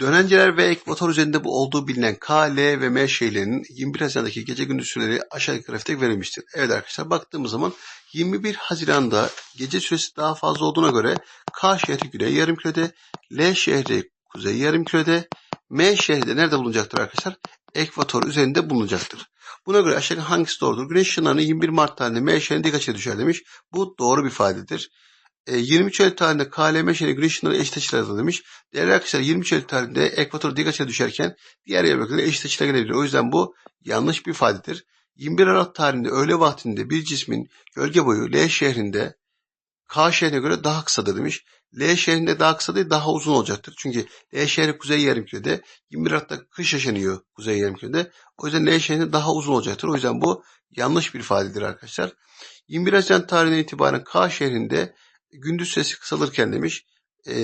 Dönenceler ve ekvator üzerinde bu olduğu bilinen K, L ve M şehirlerinin 21 Haziran'daki gece gündüz süreleri aşağıdaki grafikte verilmiştir. Evet arkadaşlar baktığımız zaman 21 Haziran'da gece süresi daha fazla olduğuna göre K şehri güney yarımkürede, L şehri kuzey yarımkürede, M şehri de nerede bulunacaktır arkadaşlar? Ekvator üzerinde bulunacaktır. Buna göre aşağıdaki hangisi doğrudur? Güneş ışınlarının 21 Mart tarihinde M şehrinde dik açıya düşer demiş. Bu doğru bir ifadedir. E, 23 Eylül tarihinde KLM şehri güneş ışınları eşit açılarda demiş. Değerli arkadaşlar 23 Eylül tarihinde ekvator dik açıya düşerken diğer yer bölgeleri eşit açıda gelebilir. O yüzden bu yanlış bir ifadedir. 21 Aralık tarihinde öğle vaktinde bir cismin gölge boyu L şehrinde K şehrine göre daha kısadır demiş. L şehrinde daha kısa değil daha uzun olacaktır. Çünkü L şehri kuzey yarımkürede 21 Aralık'ta kış yaşanıyor kuzey yarımkürede. O yüzden L şehrinde daha uzun olacaktır. O yüzden bu yanlış bir ifadedir arkadaşlar. 21 Haziran tarihinden itibaren K şehrinde gündüz süresi kısalırken demiş. E,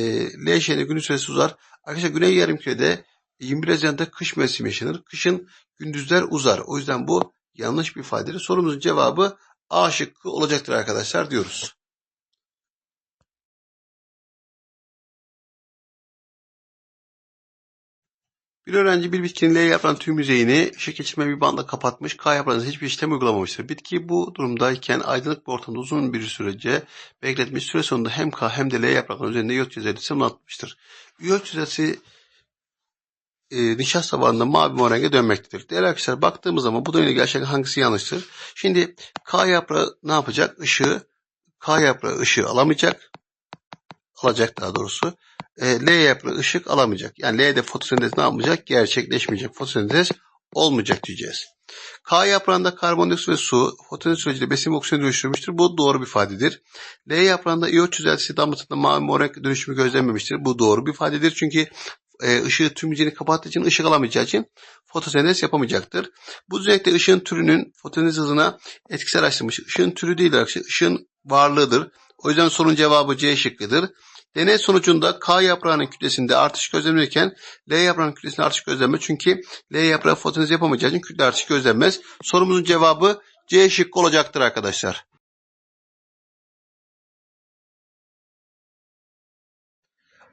L şehrinde gündüz süresi uzar. Arkadaşlar Güney Yarımküre'de 21 Haziran'da kış mevsimi yaşanır. Kışın gündüzler uzar. O yüzden bu yanlış bir ifadedir. Sorumuzun cevabı A şıkkı olacaktır arkadaşlar diyoruz. Bir öğrenci bir bitkinin L yaprağının tüm yüzeyini ışık geçirme bir bandla kapatmış, K yaprağında hiçbir işlem uygulamamıştır. Bitki bu durumdayken aydınlık bir ortamda uzun bir sürece bekletmiş. Süre sonunda hem K hem de L yapraklarının üzerinde iot çözeltisi atmıştır. İyot çözeltisi e, nişasta bandında mavi mor renge dönmektedir. Değerli arkadaşlar baktığımız zaman bu ilgili gerçekten hangisi yanlıştır? Şimdi K yaprağı ne yapacak? Işığı, K yaprağı ışığı alamayacak. Alacak daha doğrusu e, L yaprağı ışık alamayacak. Yani L'de fotosentez ne yapmayacak? Gerçekleşmeyecek. Fotosentez olmayacak diyeceğiz. K yaprağında karbondioksit ve su fotosentez süreciyle besin ve oksijen dönüştürmüştür. Bu doğru bir ifadedir. L yaprağında iyot çözeltisi damlasında mavi mor renk dönüşümü gözlenmemiştir. Bu doğru bir ifadedir. Çünkü e, ışığı tüm yüzeyini kapattığı için ışık alamayacağı için fotosentez yapamayacaktır. Bu düzenekte ışığın türünün fotosentez hızına etkisi araştırmış. Işığın türü değil arkadaşlar. Işığın varlığıdır. O yüzden sorunun cevabı C şıkkıdır. Deney sonucunda K yaprağının kütlesinde artış gözlenirken L yaprağının kütlesinde artış gözlenmez. Çünkü L yaprağı fotosentez yapamayacağı için kütle artışı gözlenmez. Sorumuzun cevabı C şıkkı olacaktır arkadaşlar.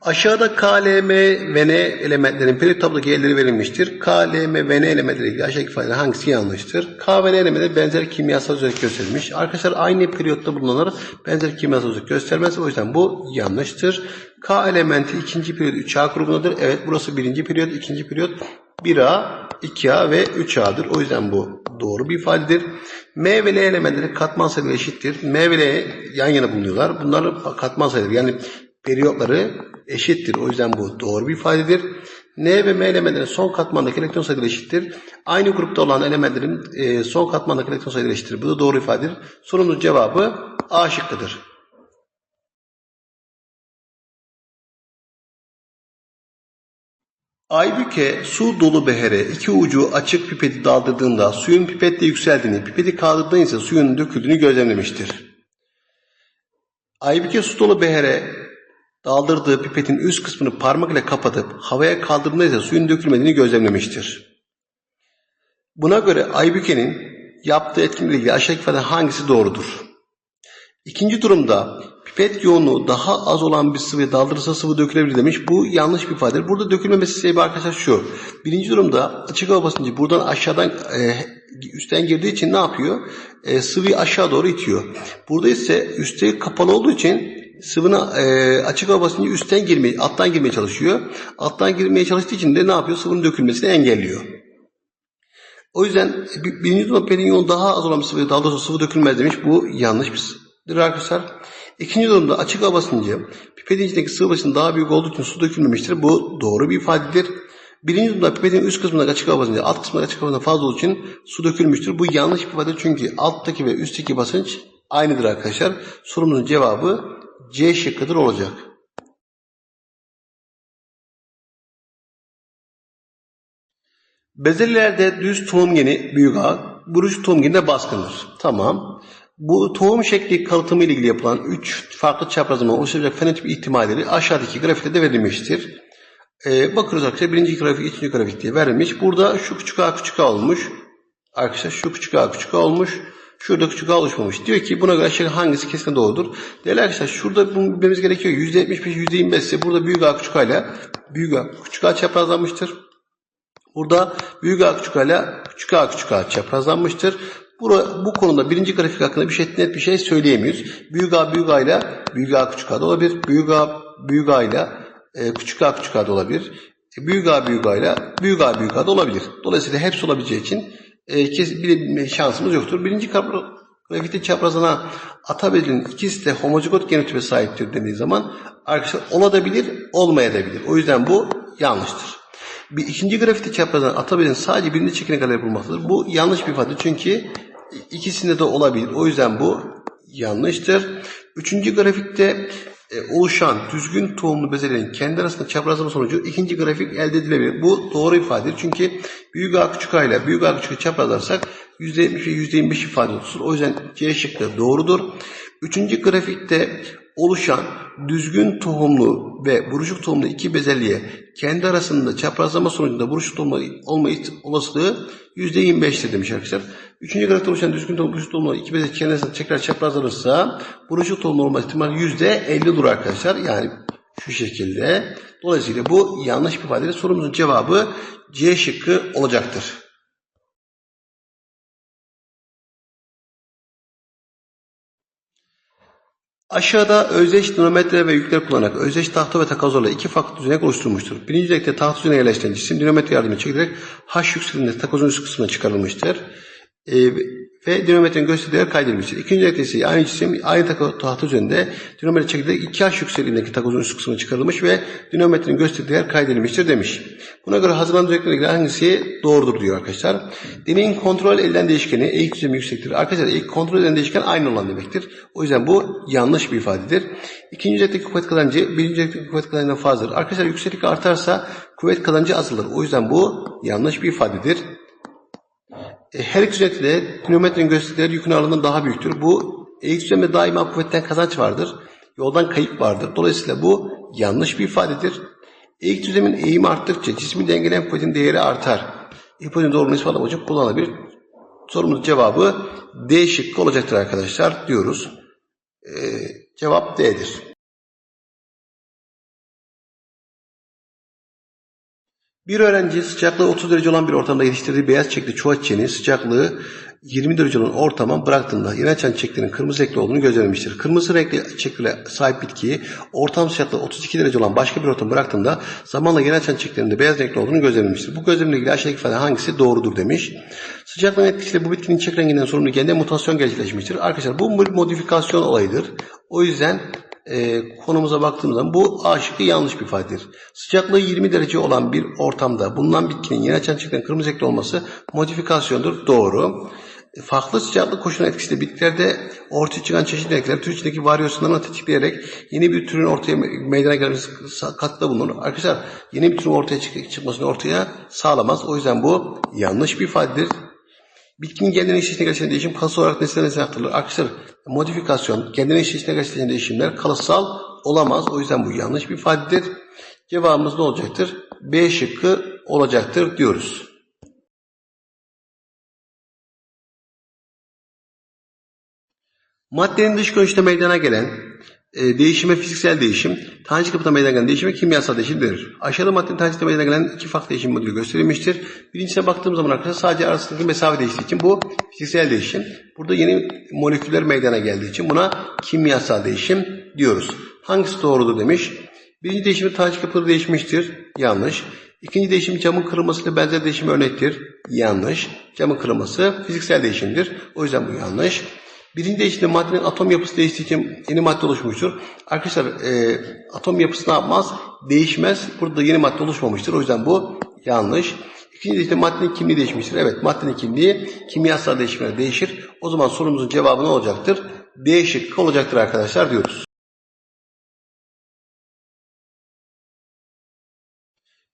Aşağıda K, L, M ve N elementlerin periyot tablodaki yerleri verilmiştir. K, L, M ve N elementleri ilgili aşağıdaki ifadeler hangisi yanlıştır? K ve N elementleri benzer kimyasal özellik gösterilmiş. Arkadaşlar aynı periyotta bulunanlar benzer kimyasal özellik göstermez. O yüzden bu yanlıştır. K elementi ikinci periyot 3A grubundadır. Evet burası birinci periyot, ikinci periyot 1A, 2A ve 3A'dır. O yüzden bu doğru bir ifadedir. M ve L elementleri katman sayıları eşittir. M ve L yan yana bulunuyorlar. Bunların katman sayıları yani periyotları eşittir. O yüzden bu doğru bir ifadedir. N ve M elementlerin son katmandaki elektron sayıları eşittir. Aynı grupta olan elementlerin e, son katmandaki elektron sayıları eşittir. Bu da doğru ifadedir. Sorumuzun cevabı A şıkkıdır. Aybüke su dolu behere iki ucu açık pipeti daldırdığında suyun pipetle yükseldiğini, pipeti kaldırdığında ise suyun döküldüğünü gözlemlemiştir. Aybüke su dolu behere daldırdığı pipetin üst kısmını parmak ile kapatıp havaya kaldırdığında ise suyun dökülmediğini gözlemlemiştir. Buna göre Aybüke'nin yaptığı etkinlikle ilgili aşağıdaki ifade hangisi doğrudur? İkinci durumda pipet yoğunluğu daha az olan bir sıvı daldırırsa sıvı dökülebilir demiş. Bu yanlış bir ifadedir. Burada dökülmemesi sebebi arkadaşlar şu. Birinci durumda açık hava basıncı buradan aşağıdan e, üstten girdiği için ne yapıyor? E, sıvıyı aşağı doğru itiyor. Burada ise üstte kapalı olduğu için sıvına e, açık hava basıncı üstten girmeye, alttan girmeye çalışıyor. Alttan girmeye çalıştığı için de ne yapıyor? Sıvının dökülmesini engelliyor. O yüzden birinci durumda pipetin yoğun daha az olan bir sıvı daha doğrusu sıvı dökülmez demiş. Bu yanlış bir arkadaşlar. İkinci durumda açık hava basıncı pipetin içindeki sıvı basıncı daha büyük olduğu için su dökülmemiştir. Bu doğru bir ifadedir. Birinci durumda pipetin üst kısmındaki açık hava basıncı alt kısmındaki açık hava fazla olduğu için su dökülmüştür. Bu yanlış bir ifade çünkü alttaki ve üstteki basınç aynıdır arkadaşlar. Sorumuzun cevabı C şıkkıdır olacak. Bezelyelerde düz tohum geni büyük ağ, buruç tohum geni de baskındır. Tamam. Bu tohum şekli kalıtımı ile ilgili yapılan 3 farklı çaprazlama oluşturacak fenotip ihtimalleri aşağıdaki grafikte de verilmiştir. Ee, bakıyoruz arkadaşlar birinci grafik, ikinci grafik diye verilmiş. Burada şu küçük a küçük a olmuş. Arkadaşlar şu küçük a küçük a olmuş. Şurada küçük A oluşmamış. Diyor ki buna göre aşağı hangisi kesin doğrudur? Değerli arkadaşlar şurada bunu bilmemiz gerekiyor. %75, %25 ise burada büyük A küçük A ile büyük A küçük A çaprazlanmıştır. Burada büyük A küçük A ile küçük A küçük A çaprazlanmıştır. Bura, bu konuda birinci grafik hakkında bir şey net bir şey söyleyemiyoruz. Büyük A büyük A ile büyük A küçük A da olabilir. Büyük A büyük A ile e, küçük A küçük A da olabilir. E, büyük A büyük A ile büyük A büyük A da olabilir. Dolayısıyla hepsi olabileceği için e, kesin bilebilme şansımız yoktur. Birinci grafikte çaprazına Atabel'in ikisi de homozigot genotipe sahiptir dediği zaman arkadaşlar olabilir, olmayabilir. O yüzden bu yanlıştır. Bir ikinci grafikte çaprazdan Atabel'in sadece birinci çekirdekleri bulmaktadır. Bu yanlış bir ifade çünkü ikisinde de olabilir. O yüzden bu yanlıştır. Üçüncü grafikte e, oluşan düzgün tohumlu bezelerin kendi arasında çaprazlama sonucu ikinci grafik elde edilebilir. Bu doğru ifadedir. Çünkü büyük A küçük A ile büyük A küçük A çaprazlarsak %70 ve %25 ifade oluşur. O yüzden C şıkkı doğrudur. Üçüncü grafikte oluşan düzgün tohumlu ve buruşuk tohumlu iki bezelye kendi arasında çaprazlama sonucunda buruşuk tohumlu olma olasılığı %25'tir demiş arkadaşlar. Üçüncü grafikte oluşan düzgün tohumlu buruşuk tohumlu iki kendi arasında tekrar çaprazlanırsa buruşuk tohumlu olma ihtimali %50'dur arkadaşlar. Yani şu şekilde. Dolayısıyla bu yanlış bir ifadedir. Sorumuzun cevabı C şıkkı olacaktır. Aşağıda özdeş dinometre ve yükler kullanarak özdeş tahta ve takazorla iki farklı düzenek oluşturulmuştur. Birinci düzenekte tahta düzenine yerleştirilen cisim dinometre yardımıyla çekilerek H yükselinde takozun üst kısmına çıkarılmıştır. Ee, ve dinometrenin gösterdiği kaydedilmiştir. İkinci düzenekte ise aynı cisim aynı taka- tahta üzerinde dinometre çekilerek 2H yüksekliğindeki takozun üst kısmına çıkarılmış ve dinometrenin gösterdiği değer kaydedilmiştir demiş. Buna göre hazırlanan düzeneklerle hangisi doğrudur diyor arkadaşlar. Deneyin kontrol edilen değişkeni eğik düzlemi yüksektir. Arkadaşlar eğik kontrol edilen değişken aynı olan demektir. O yüzden bu yanlış bir ifadedir. İkinci düzenekteki kuvvet kazancı birinci düzenekteki kuvvet kazancından fazladır. Arkadaşlar yükseklik artarsa kuvvet kazancı azalır. O yüzden bu yanlış bir ifadedir. E, Her iki de dinometrenin gösterdiği yükün ağırlığından daha büyüktür. Bu eğik düzlemde daima kuvvetten kazanç vardır. Yoldan kayıp vardır. Dolayısıyla bu yanlış bir ifadedir. Eğik düzlemin eğimi arttıkça cismi dengeleyen kuvvetin değeri artar. İpucunu doğruluğunu ispatlamak için kullanılabilir. Sorumuzun cevabı D şıkkı olacaktır arkadaşlar diyoruz. E, cevap D'dir. Bir öğrenci sıcaklığı 30 derece olan bir ortamda yetiştirdiği beyaz çiçekli çuha çiçeğini sıcaklığı 20 derece olan ortama bıraktığında yeni açan çiçeklerin kırmızı renkli olduğunu gözlemlemiştir. Kırmızı renkli çiçeklere sahip bitkiyi ortam sıcaklığı 32 derece olan başka bir ortama bıraktığında zamanla yeni açan çiçeklerin de beyaz renkli olduğunu gözlemlemiştir. Bu gözlemle ilgili aşağıdaki ifade hangisi doğrudur demiş. Sıcaklığın etkisiyle bu bitkinin çiçek renginden sorumlu gende mutasyon gerçekleşmiştir. Arkadaşlar bu bir modifikasyon olayıdır. O yüzden e, konumuza baktığımız zaman bu A şıkkı yanlış bir ifadedir. Sıcaklığı 20 derece olan bir ortamda bulunan bitkinin yeni açan çiçeklerin kırmızı renkli olması modifikasyondur. Doğru. E, Farklı sıcaklık koşulları etkisiyle bitkilerde ortaya çıkan çeşitli renkler tür içindeki varyasyonlarını tetikleyerek yeni bir türün ortaya meydana gelmesi katkıda bulunur. Arkadaşlar yeni bir türün ortaya çık- çıkmasını ortaya sağlamaz. O yüzden bu yanlış bir ifadedir. Bitkinin kendine eşleştiğine gerçekleşen değişim kalıtsal olarak nesneden nesneye aktarılır. Arkadaşlar modifikasyon kendine eşleştiğine gerçekleşen değişimler kalıtsal olamaz. O yüzden bu yanlış bir ifadedir. Cevabımız ne olacaktır? B şıkkı olacaktır diyoruz. Maddenin dış görünüşte meydana gelen e, değişime fiziksel değişim, tanecik yapıda meydana gelen değişime kimyasal değişim denir. Aşağıda maddenin tanecikte meydana gelen iki farklı değişim modülü gösterilmiştir. Birincisine baktığım zaman arkadaşlar sadece arasındaki mesafe değiştiği için bu fiziksel değişim. Burada yeni moleküller meydana geldiği için buna kimyasal değişim diyoruz. Hangisi doğrudur demiş. Birinci değişimde tanecik yapıları değişmiştir. Yanlış. İkinci değişim camın kırılmasıyla benzer değişim örnektir. Yanlış. Camın kırılması fiziksel değişimdir. O yüzden bu yanlış. Birinci değişimde maddenin atom yapısı değiştiği için yeni madde oluşmuştur. Arkadaşlar e, atom yapısı ne yapmaz? Değişmez. Burada yeni madde oluşmamıştır. O yüzden bu yanlış. İkinci değişimde maddenin kimliği değişmiştir. Evet maddenin kimliği kimyasal değişimler değişir. O zaman sorumuzun cevabı ne olacaktır? D şıkkı olacaktır arkadaşlar diyoruz.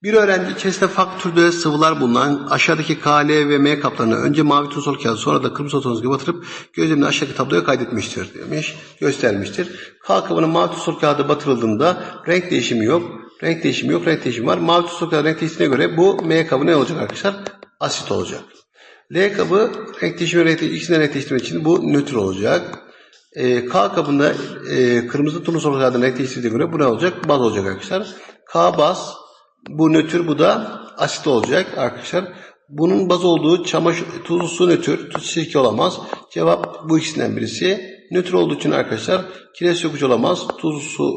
Bir öğrenci içerisinde farklı türde sıvılar bulunan aşağıdaki K, L ve M kaplarını önce mavi tuzol kağıdı sonra da kırmızı toz gibi batırıp gözlemini aşağıdaki tabloya kaydetmiştir demiş, göstermiştir. K kabının mavi tuzol kağıdı batırıldığında renk değişimi yok, renk değişimi yok, renk değişimi var. Mavi tuzol kağıdı renk değiştiğine göre bu M kabı ne olacak arkadaşlar? Asit olacak. L kabı renk değişimi renk değişimi, ikisinden renk değiştirmek için bu nötr olacak. Ee, K kabında e, kırmızı turnus olarak renk değiştirdiğine göre bu ne olacak? Baz olacak arkadaşlar. K baz bu nötr bu da asit olacak arkadaşlar. Bunun baz olduğu çamaşır tuzlu su nötr, tuz sirke olamaz. Cevap bu ikisinden birisi. Nötr olduğu için arkadaşlar kireç sökücü olamaz. Tuzlu su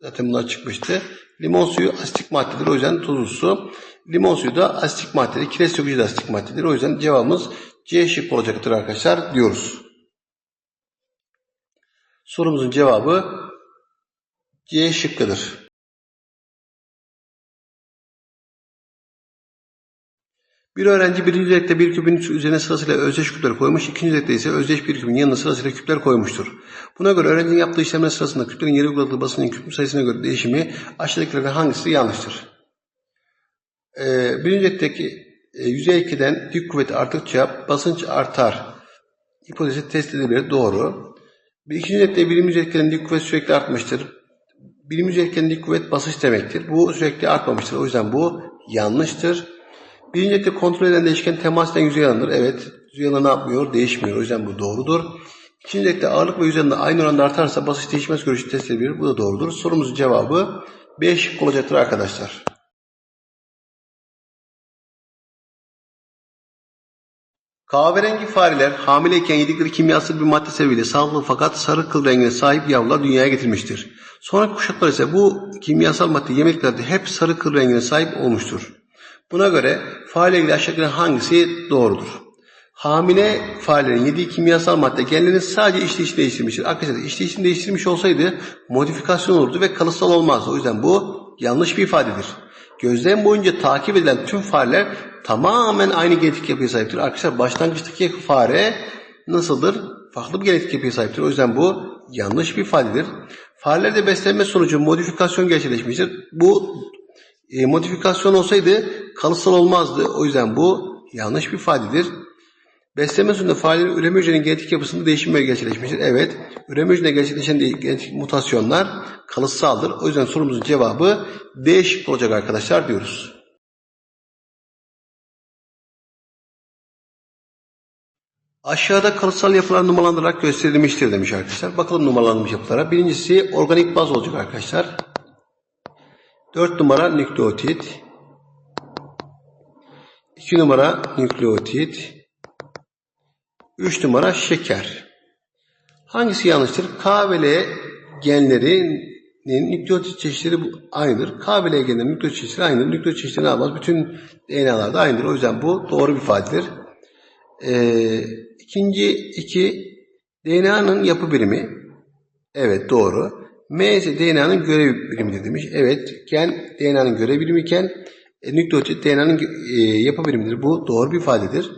zaten bunlar çıkmıştı. Limon suyu asitik maddedir. O yüzden tuzlu su. Limon suyu da asitik maddedir. Kireç sökücü de asitik maddedir. O yüzden cevabımız C şıkkı olacaktır arkadaşlar diyoruz. Sorumuzun cevabı C şıkkıdır. Bir öğrenci birinci direkte bir küpün üzerine sırasıyla özdeş küpler koymuş, ikinci direkte ise özdeş bir küpün yanına sırasıyla küpler koymuştur. Buna göre öğrencinin yaptığı işlemler sırasında küplerin yere uyguladığı basının küp sayısına göre değişimi aşağıdakilerden hangisi yanlıştır? Ee, birinci direkteki e, yüzey ikiden dik kuvvet arttıkça basınç artar. Hipotezi test edilebilir. Doğru. Bir ikinci direkte birinci direkten dik kuvvet sürekli artmıştır. Birinci direkten dik kuvvet basınç demektir. Bu sürekli artmamıştır. O yüzden bu yanlıştır. Birinci ette kontrol eden değişken temas eden yüzey alanıdır. Evet, yüzey alanı ne yapmıyor? Değişmiyor. O yüzden bu doğrudur. İkinci ette ağırlık ve yüzey alanı aynı oranda artarsa basınç değişmez görüşü test edilir. Bu da doğrudur. Sorumuzun cevabı B şıkkı olacaktır arkadaşlar. Kahverengi fareler hamileyken yedikleri kimyasal bir madde sebebiyle sağlıklı fakat sarı kıl rengine sahip yavrular dünyaya getirmiştir. Sonraki kuşaklar ise bu kimyasal madde yemeklerde hep sarı kıl rengine sahip olmuştur. Buna göre fareyle ilgili aşağıdakilerden hangisi doğrudur? Hamile farelerin yediği kimyasal madde genlerinin sadece işleyişini değiştirmiştir. Arkadaşlar işleyişini değiştirmiş olsaydı modifikasyon olurdu ve kalıtsal olmazdı. O yüzden bu yanlış bir ifadedir. Gözlem boyunca takip edilen tüm fareler tamamen aynı genetik yapıya sahiptir. Arkadaşlar başlangıçtaki fare nasıldır? Farklı bir genetik yapıya sahiptir. O yüzden bu yanlış bir ifadedir. Farelerde beslenme sonucu modifikasyon gerçekleşmiştir. Bu e, modifikasyon olsaydı kalıtsal olmazdı. O yüzden bu yanlış bir ifadedir. Beslenme sonucunda farelerin üreme hücrenin genetik yapısında değişimler gerçekleşmiştir. Evet, üreme hücresinde gerçekleşen genetik mutasyonlar kalıtsaldır. O yüzden sorumuzun cevabı D şıkkı olacak arkadaşlar diyoruz. Aşağıda kalıtsal yapılar numaralandırarak gösterilmiştir demiş arkadaşlar. Bakalım numaralanmış yapılara. Birincisi organik baz olacak arkadaşlar. 4 numara nükleotit. 2 numara nükleotit. 3 numara şeker. Hangisi yanlıştır? K ve L genlerinin nükleotit çeşitleri aynıdır. K ve L genlerinin nükleotit çeşitleri aynıdır. Nükleotit çeşitleri ne yapmaz? Bütün DNA'larda aynıdır. O yüzden bu doğru bir ifadedir. Ee, ikinci iki DNA'nın yapı birimi. Evet doğru. M ise DNA'nın görev birimidir demiş. Evet gen DNA'nın görev birimi iken e, nükleotit DNA'nın e, yapı birimidir. Bu doğru bir ifadedir.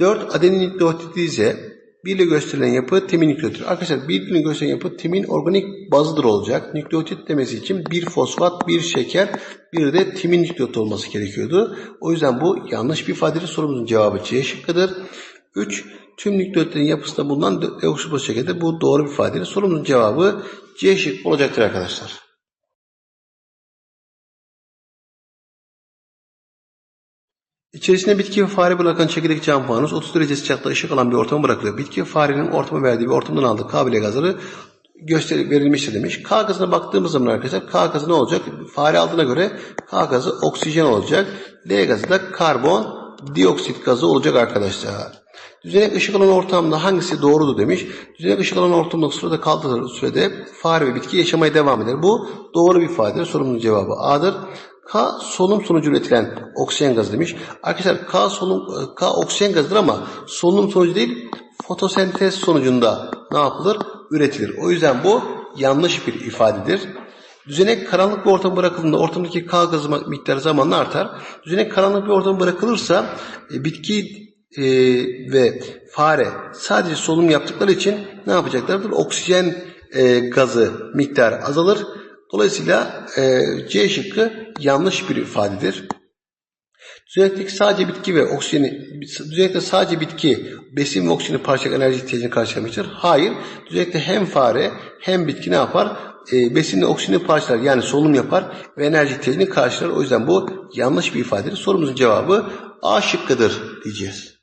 4 adenin nükleotidi ise 1 ile gösterilen yapı timin nükleotidir. Arkadaşlar 1 ile gösterilen yapı timin organik bazıdır olacak. Nükleotit demesi için bir fosfat, bir şeker, bir de timin nükleotit olması gerekiyordu. O yüzden bu yanlış bir ifadedir. Sorumuzun cevabı C şıkkıdır. 3. Tüm nükleotitlerin yapısında bulunan deoksiriboz şekeri bu doğru bir ifadedir. Sorumuzun cevabı C şıkkı olacaktır arkadaşlar. İçerisine bitki ve fare bırakan çekirdek cam fanus 30 derece sıcaklıkta ışık alan bir ortama bırakılıyor. Bitki ve farenin ortama verdiği bir ortamdan aldığı K bile gazları gösteri verilmiştir demiş. K gazına baktığımız zaman arkadaşlar K gazı ne olacak? Fare aldığına göre K gazı oksijen olacak. L gazı da karbon dioksit gazı olacak arkadaşlar. Düzenek ışık alan ortamda hangisi doğrudur demiş. Düzenek ışık alan ortamda sırada kaldığı sürede fare ve bitki yaşamaya devam eder. Bu doğru bir ifadedir. Sorumuzun cevabı A'dır. K solunum sonucu üretilen oksijen gazı demiş. Arkadaşlar K solunum K oksijen gazıdır ama solunum sonucu değil fotosentez sonucunda ne yapılır? Üretilir. O yüzden bu yanlış bir ifadedir. Düzenek karanlık bir ortam bırakıldığında ortamdaki K gazı miktarı zamanla artar. Düzenek karanlık bir ortam bırakılırsa e, bitki e, ve fare sadece solunum yaptıkları için ne yapacaklardır? Oksijen e, gazı miktarı azalır. Dolayısıyla e, C şıkkı yanlış bir ifadedir. Düzenekteki sadece bitki ve oksijeni, düzenekte sadece bitki besin ve oksijeni parçalayarak enerji ihtiyacını karşılamıştır. Hayır, düzenekte hem fare hem bitki ne yapar? E, besin ve oksijeni parçalar yani solunum yapar ve enerji ihtiyacını karşılar. O yüzden bu yanlış bir ifadedir. Sorumuzun cevabı A şıkkıdır diyeceğiz.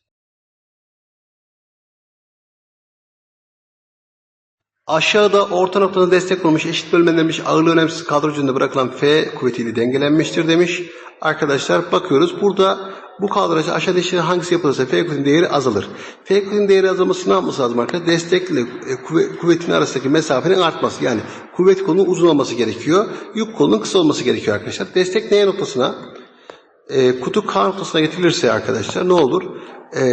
Aşağıda orta noktada destek olmuş, eşit bölmelenmiş, ağırlığı önemsiz kadro üzerinde bırakılan F kuvvetiyle dengelenmiştir demiş. Arkadaşlar bakıyoruz. Burada bu kadrajı aşağıda işte hangisi yapılırsa F kuvvetinin değeri azalır. F kuvvetinin değeri azalması ne yapması lazım arkadaşlar? Destekle kuvve- kuvvetin arasındaki mesafenin artması. Yani kuvvet kolunun uzun olması gerekiyor. Yük kolunun kısa olması gerekiyor arkadaşlar. Destek neye noktasına? e, kutu K noktasına getirilirse arkadaşlar ne olur? E,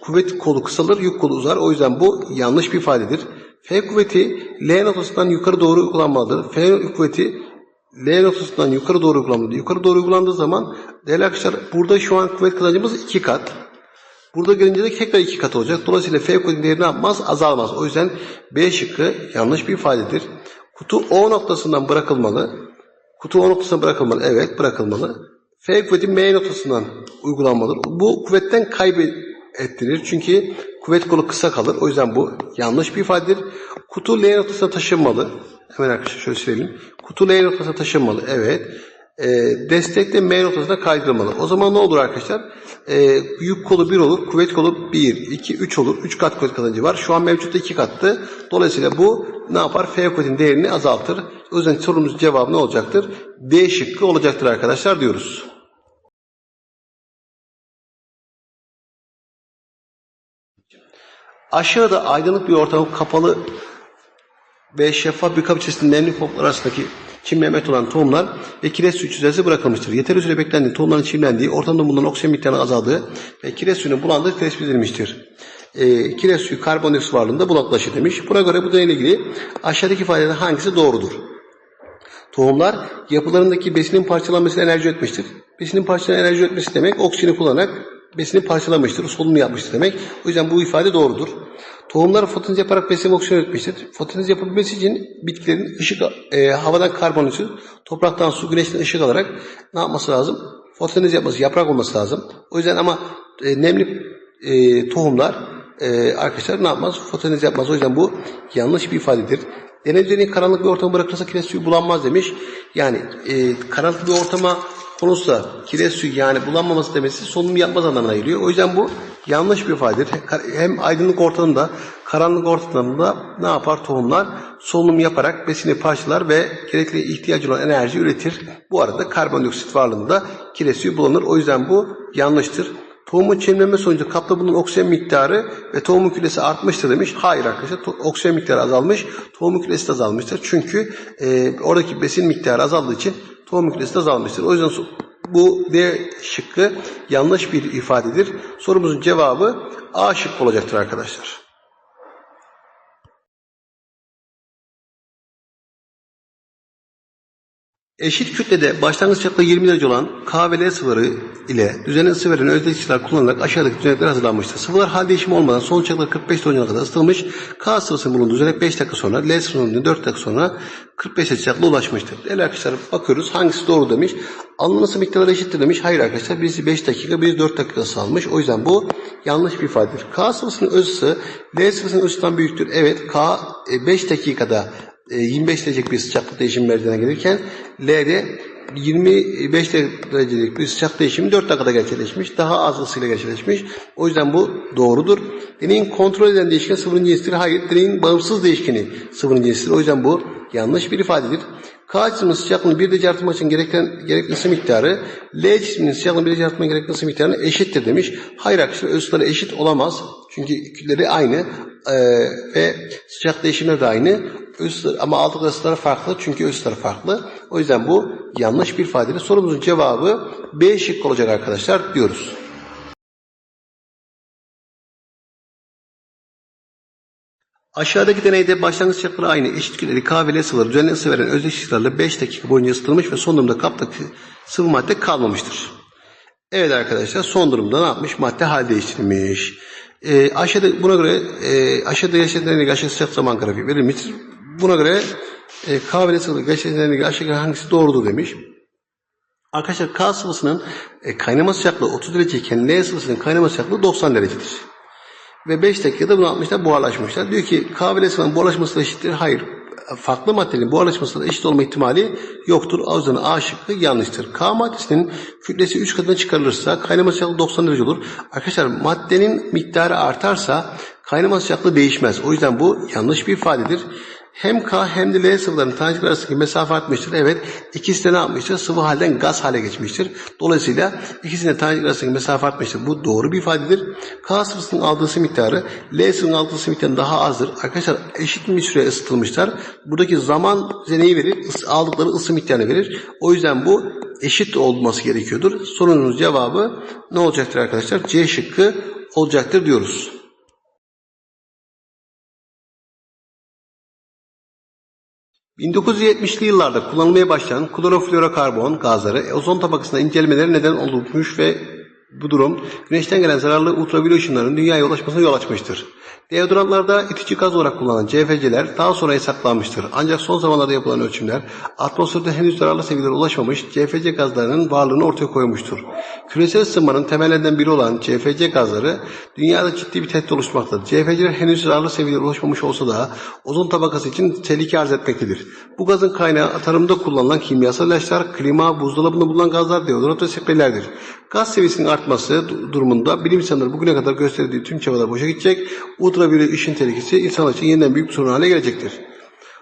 kuvvet kolu kısalır, yük kolu uzar. O yüzden bu yanlış bir ifadedir. F kuvveti L noktasından yukarı doğru uygulanmalıdır. F kuvveti L noktasından yukarı doğru uygulanmalıdır. Yukarı doğru uygulandığı zaman değerli arkadaşlar burada şu an kuvvet kazancımız iki kat. Burada gelince de tekrar iki kat olacak. Dolayısıyla F kuvvetinin değeri ne yapmaz? Azalmaz. O yüzden B şıkkı yanlış bir ifadedir. Kutu O noktasından bırakılmalı. Kutu O noktasına bırakılmalı. Evet bırakılmalı. F kuvveti M noktasından uygulanmalıdır. Bu kuvvetten kaybettirir. Çünkü kuvvet kolu kısa kalır. O yüzden bu yanlış bir ifadedir. Kutu L noktasına taşınmalı. Hemen arkadaşlar şöyle söyleyelim. Kutu L noktasına taşınmalı. Evet. E, destek de M noktasına kaydırılmalı. O zaman ne olur arkadaşlar? E, yük kolu 1 olur. Kuvvet kolu 1, 2, 3 olur. 3 kat kuvvet kazancı var. Şu an mevcutta 2 kattı. Dolayısıyla bu ne yapar? F kuvvetinin değerini azaltır. O yüzden sorumuzun cevabı ne olacaktır? D şıkkı olacaktır arkadaşlar diyoruz. Aşağıda aydınlık bir ortam kapalı ve şeffaf bir kap içerisinde nemli poplar arasındaki çimlenmek olan tohumlar ve kireç suyu çizelgesi bırakılmıştır. Yeterli süre beklendiği tohumların çimlendiği, ortamda bulunan oksijen miktarının azaldığı ve kireç suyunun bulandığı tespit edilmiştir. E, kireç suyu karbondioksit varlığında bulaklaşır demiş. Buna göre bu deneyle ilgili aşağıdaki ifadelerden hangisi doğrudur? Tohumlar yapılarındaki besinin parçalanmasına enerji üretmiştir. Besinin parçalanmasına enerji üretmesi demek oksijeni kullanarak besini parçalamıştır, solunum yapmıştır demek. O yüzden bu ifade doğrudur. Tohumlar fotosentez yaparak besin oksijen üretmiştir. Fotosentez yapabilmesi için bitkilerin ışık, e, havadan karbondioksit, topraktan su, güneşten ışık alarak ne yapması lazım? Fotosentez yapması, yaprak olması lazım. O yüzden ama e, nemli e, tohumlar e, arkadaşlar ne yapmaz? Fotosentez yapmaz. O yüzden bu yanlış bir ifadedir. Deney üzerine karanlık bir ortama bırakılırsa kireç suyu bulanmaz demiş. Yani e, karanlık bir ortama konulsa kireç yani bulanmaması demesi solunum yapmaz anlamına geliyor. O yüzden bu yanlış bir ifadedir. Hem aydınlık ortamda, karanlık ortamda ne yapar tohumlar? Solunum yaparak besini parçalar ve gerekli ihtiyacı olan enerji üretir. Bu arada karbondioksit varlığında kireç bulanır. O yüzden bu yanlıştır. Tohumun çimlenme sonucu kapta bulunan oksijen miktarı ve tohumun kütlesi artmıştır demiş. Hayır arkadaşlar oksijen miktarı azalmış. Tohumun kütlesi de azalmıştır. Çünkü e, oradaki besin miktarı azaldığı için tohumun kütlesi de azalmıştır. O yüzden bu D şıkkı yanlış bir ifadedir. Sorumuzun cevabı A şıkkı olacaktır arkadaşlar. Eşit kütlede başlangıç sıcaklığı 20 derece olan K ve L sıvıları ile düzenli ısı veren özdeşlikler kullanılarak aşağıdaki düzenekler hazırlanmıştır. Sıvılar hal değişimi olmadan son sıcaklığı 45 dereceye kadar ısıtılmış. K sıvısının bulunduğu düzenek 5 dakika sonra, L sıvısının 4 dakika sonra 45 derece sıcaklığa ulaşmıştır. Değerli arkadaşlar bakıyoruz hangisi doğru demiş. Alınan ısı miktarları eşittir demiş. Hayır arkadaşlar birisi 5 dakika, birisi 4 dakika ısı almış. O yüzden bu yanlış bir ifadedir. K sıvısının öz ısı L sıvısının ısısından büyüktür. Evet K e, 5 dakikada e, 25 derecelik bir sıcaklık değişimi meydana gelirken L'de 25 derecelik bir sıcaklık değişimi 4 dakikada gerçekleşmiş. Daha az ısıyla gerçekleşmiş. O yüzden bu doğrudur. Deneyin kontrol eden değişken sıvının cinsidir. Hayır, deneyin bağımsız değişkeni sıvının cinsidir. O yüzden bu yanlış bir ifadedir. K cisminin sıcaklığını bir derece artırmak için gereken, gerekli ısı miktarı L cisminin sıcaklığını bir derece artırmak gerekli ısı miktarına eşittir demiş. Hayır arkadaşlar ısıları eşit olamaz. Çünkü kütleleri aynı e, ve sıcak değişimleri de aynı. Öz, ama aldıkları ısıları farklı çünkü ısıları farklı. O yüzden bu yanlış bir ifadedir. Sorumuzun cevabı B şıkkı olacak arkadaşlar diyoruz. Aşağıdaki deneyde başlangıç sıcaklığı aynı eşit kütleli K ve L sıvıları düzenli ısı veren özdeşliklerle 5 dakika boyunca ısıtılmış ve son durumda kaptaki sıvı madde kalmamıştır. Evet arkadaşlar son durumda ne yapmış? Madde hal değiştirmiş. Ee, aşağıda buna göre e, aşağıda yaşayan ilgili aşağı sıcak zaman grafiği verilmiştir. Buna göre e, K ve L aşağı hangisi doğrudur demiş. Arkadaşlar K sıvısının e, kaynama sıcaklığı 30 derece iken L sıvısının kaynama sıcaklığı 90 derecedir. Ve 5 dakikada bunu atmışlar, buharlaşmışlar. Diyor ki K ve L buharlaşması da eşittir. Hayır. Farklı maddenin buharlaşması da eşit olma ihtimali yoktur. O yüzden A şıkkı yanlıştır. K maddesinin kütlesi 3 katına çıkarılırsa kaynama sıcaklığı 90 derece olur. Arkadaşlar maddenin miktarı artarsa Kaynama sıcaklığı değişmez. O yüzden bu yanlış bir ifadedir. Hem K hem de L sıvılarının tanecikler arasındaki mesafe artmıştır. Evet ikisi de ne yapmıştır? Sıvı halden gaz hale geçmiştir. Dolayısıyla ikisinin tanecikler arasındaki mesafe artmıştır. Bu doğru bir ifadedir. K sıvısının aldığı miktarı L sıvının aldığı miktarından daha azdır. Arkadaşlar eşit bir süre ısıtılmışlar. Buradaki zaman bize neyi verir? Aldıkları ısı miktarını verir. O yüzden bu eşit olması gerekiyordur. Sorunun cevabı ne olacaktır arkadaşlar? C şıkkı olacaktır diyoruz. 1970'li yıllarda kullanılmaya başlayan kloroflorokarbon gazları ozon tabakasında incelemeleri neden olmuş ve bu durum güneşten gelen zararlı ultraviyole ışınların dünyaya ulaşmasına yol açmıştır. Deodorantlarda itici gaz olarak kullanılan CFC'ler daha sonra yasaklanmıştır. Ancak son zamanlarda yapılan ölçümler atmosferde henüz zararlı seviyelere ulaşmamış CFC gazlarının varlığını ortaya koymuştur. Küresel ısınmanın temellerinden biri olan CFC gazları dünyada ciddi bir tehdit oluşturmaktadır. CFC'ler henüz zararlı seviyelere ulaşmamış olsa da ozon tabakası için tehlike arz etmektedir. Bu gazın kaynağı tarımda kullanılan kimyasal ilaçlar, klima, buzdolabında bulunan gazlar, deodorant ve spreylerdir. Gaz seviyesinin artması du- durumunda bilim insanları bugüne kadar gösterdiği tüm çabalar boşa gidecek. Ultraviyole ışın tehlikesi insanlar için yeniden büyük bir sorun haline gelecektir.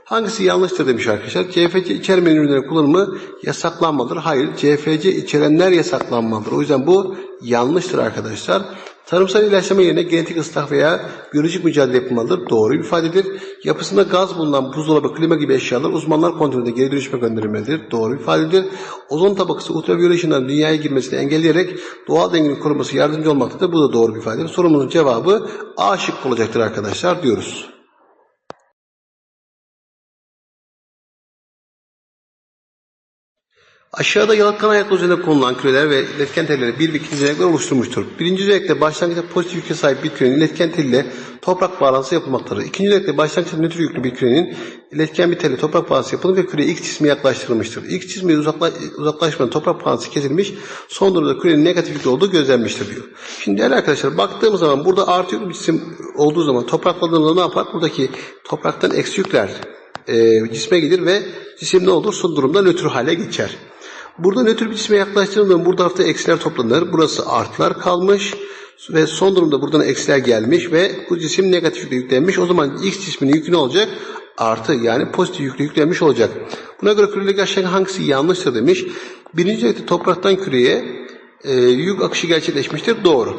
Hangisi yanlıştır demiş arkadaşlar. CFC içermeyen ürünlerin kullanımı yasaklanmalıdır. Hayır, CFC içerenler yasaklanmalıdır. O yüzden bu yanlıştır arkadaşlar. Tarımsal ilaçlama yerine genetik ıslah veya biyolojik mücadele yapılmalıdır. Doğru bir ifadedir. Yapısında gaz bulunan buzdolabı, klima gibi eşyalar uzmanlar kontrolünde geri dönüşme gönderilmelidir. Doğru bir ifadedir. Ozon tabakası ultraviyole ışınların dünyaya girmesini engelleyerek doğal dengenin korunması yardımcı olmaktadır. Bu da doğru bir ifadedir. Sorumuzun cevabı A şıkkı olacaktır arkadaşlar diyoruz. Aşağıda yalıtkan ayaklı üzerine konulan küreler ve iletken telleri bir ve ikinci özellikler oluşturmuştur. Birinci özellikle başlangıçta pozitif yüke sahip bir kürenin iletken teliyle toprak bağlantısı yapılmaktadır. İkinci özellikle başlangıçta nötr yüklü bir kürenin iletken bir telle toprak bağlantısı yapılır ve küre X cismi yaklaştırılmıştır. X cismi uzakla, uzaklaşmadan toprak bağlantısı kesilmiş, son durumda kürenin negatif yüklü olduğu gözlenmiştir diyor. Şimdi değerli arkadaşlar baktığımız zaman burada artı yüklü bir cisim olduğu zaman toprakladığımızda ne yapar? Buradaki topraktan eksi yükler e, cisme gelir ve cisim ne olur? Son durumda nötr hale geçer. Burada nötr bir cisme yaklaştırdığımda burada hafta eksiler toplanır. Burası artılar kalmış ve son durumda buradan eksiler gelmiş ve bu cisim negatif yükle yüklenmiş. O zaman X cisminin yükü ne olacak? Artı yani pozitif yükle yüklenmiş olacak. Buna göre küredeki aşağı hangisi yanlıştır demiş. Birinci özellikle topraktan küreye e, yük akışı gerçekleşmiştir. Doğru.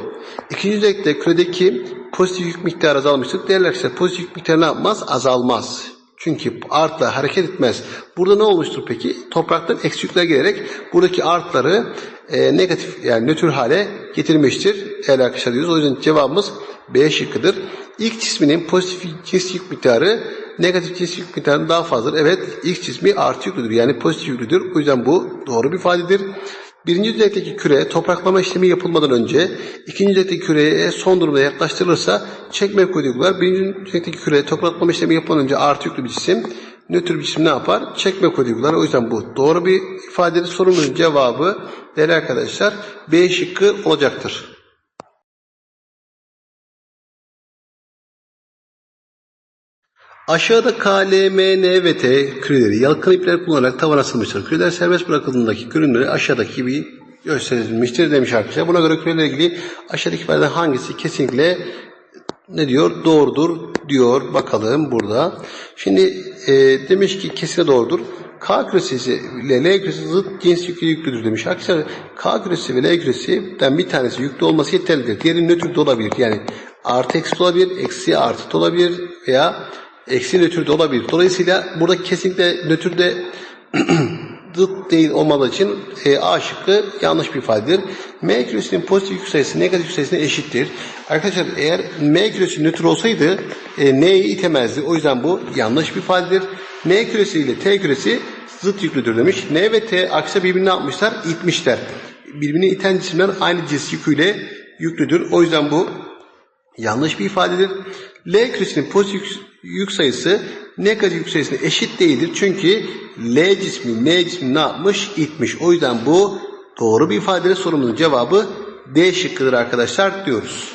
İkinci özellikle küredeki pozitif yük miktarı azalmıştır. Arkadaşlar pozitif yük miktarı ne yapmaz? Azalmaz. Çünkü artla hareket etmez. Burada ne olmuştur peki? Topraktan eksi gelerek buradaki artları e, negatif yani nötr hale getirmiştir. Değerli arkadaşlar diyoruz. O yüzden cevabımız B şıkkıdır. İlk cisminin pozitif cins yük miktarı negatif cins yük miktarından daha fazladır. Evet ilk cismi artı yüklüdür. Yani pozitif yüklüdür. O yüzden bu doğru bir ifadedir. Birinci düzeydeki küre topraklama işlemi yapılmadan önce ikinci düzeydeki küreye son durumda yaklaştırılırsa çekme uygular. Birinci düzeydeki küre topraklama işlemi yapılmadan önce artı yüklü bir cisim, nötr bir cisim ne yapar? Çekme uygular. O yüzden bu doğru bir ifadedir. Sorumuzun cevabı değerli arkadaşlar B şıkkı olacaktır. Aşağıda K, L, M, N ve T küreleri yalıtkan ipler kullanarak tavan asılmıştır. Küreler serbest bırakıldığındaki görünümleri aşağıdaki gibi gösterilmiştir demiş arkadaşlar. Buna göre kürelerle ilgili aşağıdaki ifadelerden hangisi kesinlikle ne diyor? Doğrudur diyor. Bakalım burada. Şimdi e, demiş ki kesin doğrudur. K küresi ile L küresi zıt cins yüklü yüklüdür demiş. Arkadaşlar K küresi ve L küresinden bir tanesi yüklü olması yeterlidir. Diğeri nötr de olabilir. Yani artı eksi olabilir, eksi artı olabilir veya eksi nötr de olabilir. Dolayısıyla burada kesinlikle nötr de zıt değil olmadığı için e, A şıkkı yanlış bir ifadedir. M küresinin pozitif yük sayısı negatif yük sayısına eşittir. Arkadaşlar eğer M küresi nötr olsaydı e, N'yi itemezdi. O yüzden bu yanlış bir ifadedir. N küresi ile T küresi zıt yüklüdür demiş. N ve T aksi birbirini yapmışlar? İtmişler. Birbirini iten cisimler aynı cins yüküyle yüklüdür. O yüzden bu yanlış bir ifadedir. L küresinin pozitif yük sayısı negatif yük sayısına eşit değildir. Çünkü L cismi N cismi ne yapmış? İtmiş. O yüzden bu doğru bir ifadedir. Sorumuzun cevabı D şıkkıdır arkadaşlar diyoruz.